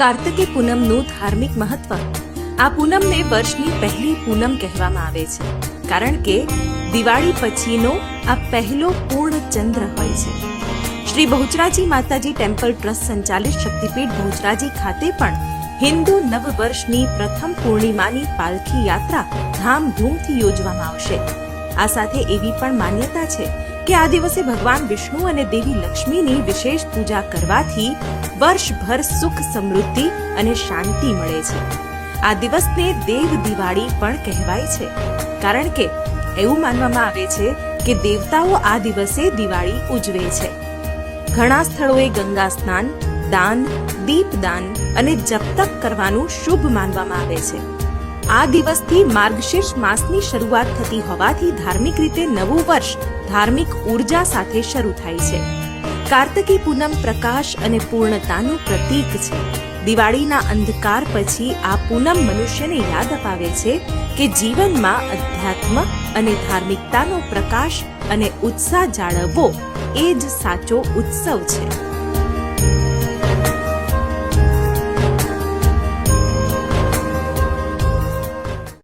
કાર્તિકી પૂનમનું ધાર્મિક મહત્વ. આ પૂનમને વર્ષની પહેલી પૂનમ કહેવામાં આવે છે, કારણ કે દિવાળી પછીનો આ પહેલો પૂર્ણ ચંદ્ર હોય છે. શ્રી બહુચરાજી માતાજી ટેમ્પલ ટ્રસ્ટ સંચાલિત શક્તિપીઠ બહુચરાજી ખાતે પણ હિન્દુ નવ વર્ષની પ્રથમ પૂર્ણિમાની પાલખી યાત્રા ધામધૂમથી યોજવામાં આવશે. આ સાથે એવી પણ માન્યતા છે કે આ દિવસે ભગવાન વિષ્ણુ અને દેવી લક્ષ્મીની વિશેષ પૂજા કરવાથી વર્ષભર સુખ સમૃદ્ધિ અને શાંતિ મળે છે. આ દિવસને દેવ દિવાળી પણ કહેવાય છે. કારણ કે એવું માનવામાં આવે છે કે દેવતાઓ આ દિવસે દિવાળી ઉજવે છે. ઘણા સ્થળોએ ગંગા સ્નાન, દાન દીપદાન અને જપતપ કરવાનું શુભ માનવામાં આવે છે. આ દિવસથી માર્ગશીર્ષ માસની શરૂઆત થતી હોવાથી ધાર્મિક રીતે નવું વર્ષ ધાર્મિક ઊર્જા સાથે શરૂ થાય છે. કાર્તકી પૂનમ પ્રકાશ અને પૂર્ણતાનું પ્રતીક છે. દિવાળીના અંધકાર પછી આ પૂનમ મનુષ્યને યાદ અપાવે છે કે જીવનમાં અધ્યાત્મ અને ધાર્મિકતાનો પ્રકાશ અને ઉત્સાહ જાળવવો એ જ સાચો ઉત્સવ છે.